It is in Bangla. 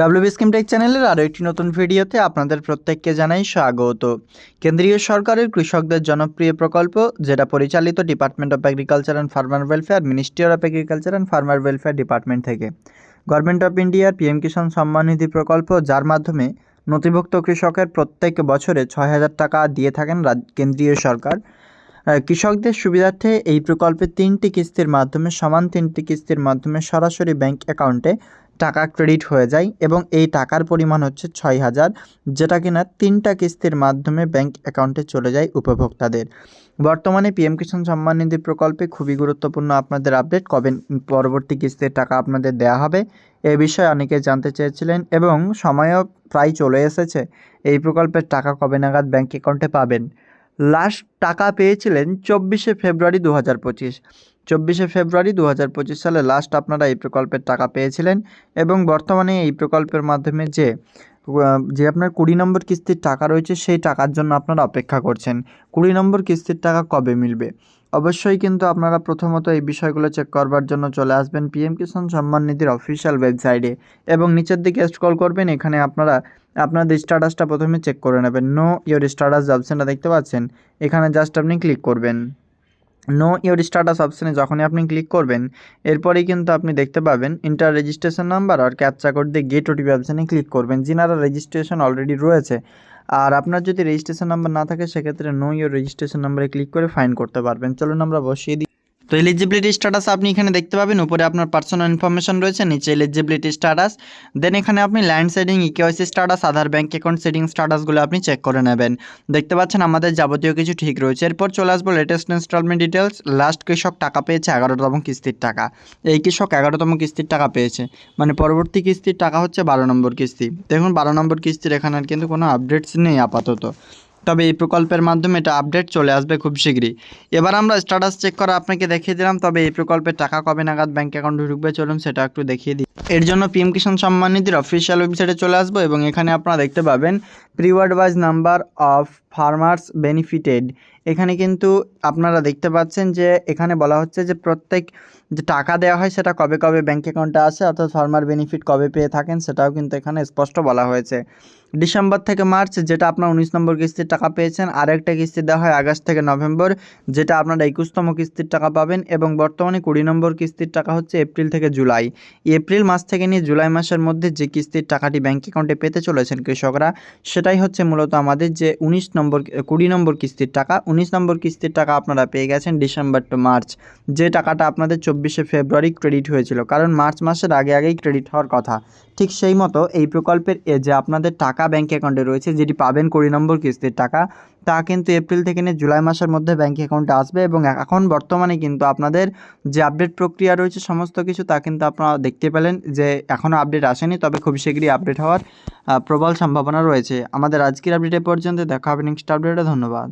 ডাব্লিউবি স্কিম টেক চ্যানেলের আরও একটি নতুন ভিডিওতে আপনাদের প্রত্যেককে জানাই স্বাগত। কেন্দ্রীয় সরকারের কৃষকদের জনপ্রিয় প্রকল্প, যেটা পরিচালিত department of agriculture and farmer welfare ministry of agriculture and farmer welfare department থেকে। গভর্নমেন্ট অফ ইন্ডিয়ার পিএম কিষাণ সম্মান নিধি প্রকল্প, যার মাধ্যমে নথিভুক্ত কৃষকের প্রত্যেক বছরে ছয় হাজার টাকা দিয়ে থাকেন কেন্দ্রীয় সরকার। কৃষকদের সুবিধার্থে এই প্রকল্পে তিনটি কিস্তির মাধ্যমে, সমান তিনটি কিস্তির মাধ্যমে সরাসরি ব্যাংক অ্যাকাউন্টে টাকা ক্রেডিট হয়ে যায় এবং এই টাকার পরিমাণ হচ্ছে ছয় হাজার, যেটা কিনা তিনটা কিস্তির মাধ্যমে ব্যাংক অ্যাকাউন্টে চলে যায় উপভোক্তাদের। বর্তমানে পিএম কিষাণ সম্মান নিধি প্রকল্পে খুবই গুরুত্বপূর্ণ আপনাদের আপডেট, কবে পরবর্তী কিস্তির টাকা আপনাদের দেওয়া হবে এ বিষয়ে অনেকে জানতে চেয়েছিলেন এবং সময়ও প্রায় চলে এসেছে। এই প্রকল্পের টাকা কবে নাগাদ ব্যাংক অ্যাকাউন্টে পাবেন? লাস্ট টাকা পেয়েছিলেন চব্বিশে ফেব্রুয়ারি দু হাজার পঁচিশ। চব্বিশে ফেব্রুয়ারি দু হাজার পঁচিশ সালে লাস্ট আপনারা এই প্রকল্পের টাকা পেয়েছিলেন এবং বর্তমানে এই প্রকল্পের মাধ্যমে যে যে আপনার কুড়ি নম্বর কিস্তির টাকা রয়েছে সেই টাকার জন্য আপনারা অপেক্ষা করছেন। কুড়ি নম্বর কিস্তির টাকা কবে মিলবে? অবশ্যই কিন্তু আপনারা প্রথমত এই বিষয়গুলো চেক করবার জন্য চলে আসবেন পিএম কিষাণ সম্মান নিধির অফিসিয়াল ওয়েবসাইটে এবং নিচের দিকে স্ক্রল করবেন, এখানে আপনারা আপনাদের স্ট্যাটাসটা প্রথমে চেক করে নেবেন। নো ইয়োর স্ট্যাটাস অপশানটা দেখতে পাচ্ছেন। এখানে জাস্ট আপনি ক্লিক করবেন। নো ইয়োর স্ট্যাটাস অপশানে যখনই আপনি ক্লিক করবেন, এরপরেই কিন্তু আপনি দেখতে পাবেন ইন্টার রেজিস্ট্রেশন নাম্বার আর ক্যাপচা কোড দিয়ে গেট ওটিপি অপশানে ক্লিক করবেন। যিনারা রেজিস্ট্রেশন অলরেডি রয়েছে আর আপনার যদি রেজিস্ট্রেশন নাম্বার না থাকে, সেক্ষেত্রে নো ইয়োর রেজিস্ট্রেশন নাম্বারে ক্লিক করে ফাইন করতে পারবেন। চলুন আমরা বসিয়ে দিই। তো এলিজিবিলিটি স্ট্যাটাস আপনি এখানে দেখতে পাবেন। উপরে আপনার পার্সোনাল ইনফরমেশন রয়েছে, নিচে এলিজিবিলিটি স্ট্যাটাস দেন এখানে আপনি land seeding eKYC status Aadhaar bank account seeding স্ট্যাটাসগুলো আপনি চেক করে নেবেন। দেখতে পাচ্ছেন আমাদের যাবতীয় কিছু ঠিক রয়েছে। এরপর চলে আসব লেটেস্ট ইনস্টলমেন্ট ডিটেলস লাস্ট কৃষক টাকা পেয়েছে এগারোতম কিস্তির টাকা। এই কৃষক এগারোতম কিস্তির টাকা পেয়েছে। মানে পরবর্তী কিস্তির টাকা হচ্ছে বারো নম্বর কিস্তি। দেখুন, বারো নম্বর কিস্তির এখানে আর কিন্তু কোনো আপডেটস নেই আপাতত। তবে এই প্রকল্পের মাধ্যমে এটা আপডেট চলে আসবে খুব শীঘ্রই। এবার আমরা স্ট্যাটাস চেক করা আপনাকে দেখিয়ে দিলাম, তবে এই প্রকল্পের টাকা কবে নাগাদ ব্যাঙ্ক অ্যাকাউন্টে ঢুকবে চলুন সেটা একটু দেখিয়ে দিই। এর জন্য পিএম কিষাণ সম্মান নিধির অফিসিয়াল ওয়েবসাইটে চলে আসব এবং এখানে আপনারা দেখতে পাবেন প্রিওয়ার্ড wise number of farmers benefited এখানে কিন্তু আপনারা দেখতে পাচ্ছেন যে এখানে বলা হচ্ছে যে প্রত্যেক যে টাকা দেওয়া হয় সেটা কবে কবে ব্যাঙ্ক অ্যাকাউন্টে আসে, অর্থাৎ ফার্মার বেনিফিট কবে পেয়ে থাকেন সেটাও কিন্তু এখানে স্পষ্ট বলা হয়েছে। ডিসেম্বর থেকে মার্চ যেটা আপনার উনিশ নম্বর কিস্তির টাকা পেয়েছেন আর একটা কিস্তি দেওয়া হয় আগস্ট থেকে নভেম্বর যেটা আপনারা একুশতম কিস্তির টাকা পাবেন এবং বর্তমানে কুড়ি নম্বর কিস্তির টাকা হচ্ছে এপ্রিল থেকে জুলাই এপ্রিল মাস থেকে নিয়ে জুলাই মাসের মধ্যে যে কিস্তির টাকাটি ব্যাঙ্ক অ্যাকাউন্টে পেতে চলেছেন কৃষকরা সেটাই হচ্ছে মূলত আমাদের যে উনিশ নম্বর কুড়ি নম্বর কিস্তির টাকা। উনিশ নম্বর কিস্তির টাকা আপনারা পেয়ে গেছেন ডিসেম্বর টু মার্চ। যে টাকাটা আপনাদের চব্বিশে ফেব্রুয়ারি ক্রেডিট হয়েছিল, কারণ মার্চ মাসের আগে আগেই ক্রেডিট হওয়ার কথা। ঠিক সেই মতো এই প্রকল্পের, এ, যে আপনাদের টাকা ব্যাঙ্ক অ্যাকাউন্টে রয়েছে, যেটি পাবেন কুড়ি নম্বর কিস্তির টাকা, তা কিন্তু এপ্রিল থেকে নিয়ে জুলাই মাসের মধ্যে ব্যাঙ্ক অ্যাকাউন্টে আসবে এবং এখন বর্তমানে কিন্তু আপনাদের যে আপডেট প্রক্রিয়া রয়েছে, সমস্ত কিছু তা কিন্তু আপনারা দেখতে পেলেন যে এখনও আপডেট আসেনি, তবে খুব শীঘ্রই আপডেট হওয়ার প্রবল সম্ভাবনা রয়েছে। আমাদের আজকের আপডেট পর্যন্ত দেখা হবে। নেক্সট আপডেটে ধন্যবাদ।